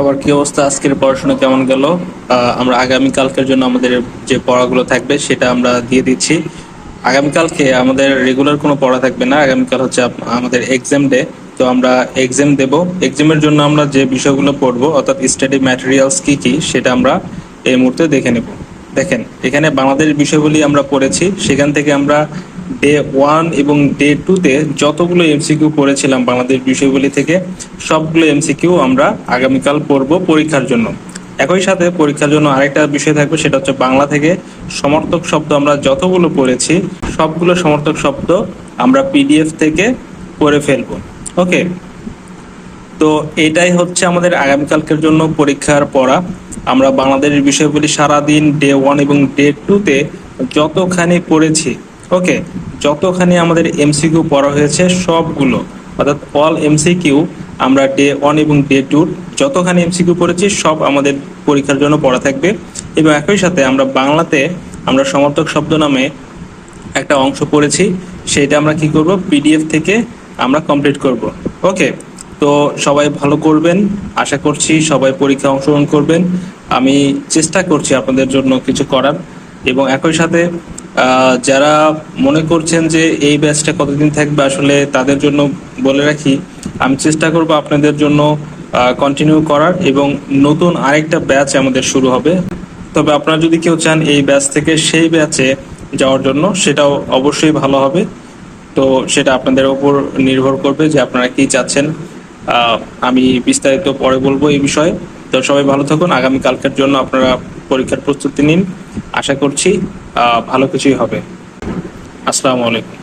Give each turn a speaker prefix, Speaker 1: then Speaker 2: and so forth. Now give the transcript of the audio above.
Speaker 1: সবার কি অবস্থা? আজকের পড়াশোনা কেমন গেল? আমরা আগামী কালকের জন্য আমাদের যে পড়াগুলো থাকবে সেটা আমরা দিয়ে দিচ্ছি। আগামীকালকে আমাদের রেগুলার কোনো পড়া থাকবে না। আগামীকাল হচ্ছে আমাদের এক্সাম ডে তো আমরা এক্সাম দেব। এক্সামের জন্য আমরা যে বিষয়গুলো পড়ব, অর্থাৎ স্টাডি ম্যাটেরিয়ালস কি কি, সেটা আমরা এই মুহূর্তে দেখে নেব। দেখেন, এখানে বাংলাদেশ বিষয়গুলি আমরা পড়েছি। সেখান থেকে আমরা ডে ওয়ান এবং ডে টুতে যতগুলো এমসিকিউ পড়েছিলাম বাংলাদেশ বিষয়গুলি থেকে, সবগুলো এমসিকিউ আমরা আগামীকাল পড়ব পরীক্ষার জন্য। একই সাথে পরীক্ষার জন্য আরেকটা বিষয় থাকবে, সেটা হচ্ছে বাংলা থেকে সমর্থক শব্দ আমরা যতগুলো পড়েছি, সবগুলো সমর্থক শব্দ আমরা পিডিএফ থেকে পড়ে ফেলব। ওকে? তো এটাই হচ্ছে আমাদের আগামীকালকের জন্য পরীক্ষার পড়া। আমরা বাংলাদেশের বিষয়গুলি সারাদিন ডে ওয়ান এবং ডে টুতে যতখানি পড়েছি ওকে, যতখানি আমাদের এমসিকিউ পড়া হয়েছে, সবগুলো, অর্থাৎ অল এমসিকিউ আমরা ডে ওয়ান এবং ডে টুর যতখানি এমসিকিউ পড়েছি, সব আমাদের পরীক্ষার জন্য পড়া থাকবে। এবং একই সাথে আমরা বাংলাতে আমরা সমর্থক শব্দ নামে একটা অংশ পড়েছি, সেটা আমরা কি করব? পিডিএফ থেকে আমরা কমপ্লিট করব। ওকে, তো সবাই ভালো করবেন, আশা করছি সবাই পরীক্ষা অংশগ্রহণ করবেন। আমি চেষ্টা করছি আপনাদের জন্য কিছু করার। এবং একই সাথে যারা মনে করছেন যে এই ব্যাচটা কতদিন থাকবে, আসলে তাদের জন্য বলে রাখি, আমি চেষ্টা করব আপনাদের জন্য কন্টিনিউ করার এবং নতুন আরেকটা ব্যাচ আমাদের শুরু হবে। তবে আপনারা যদি কেউ চান এই ব্যাচ থেকে সেই ব্যাচে যাওয়ার জন্য, সেটাও অবশ্যই ভালো হবে। তো সেটা আপনাদের উপর নির্ভর করবে যে আপনারা কি চাচ্ছেন। আমি বিস্তারিত পরে বলব এই বিষয়ে। তো সবাই ভালো থাকুন। আগামী কালকের জন্য আপনারা পরীক্ষার প্রস্তুতি নিন। আশা করছি ভালো কিছুই হবে। আসসালামু আলাইকুম।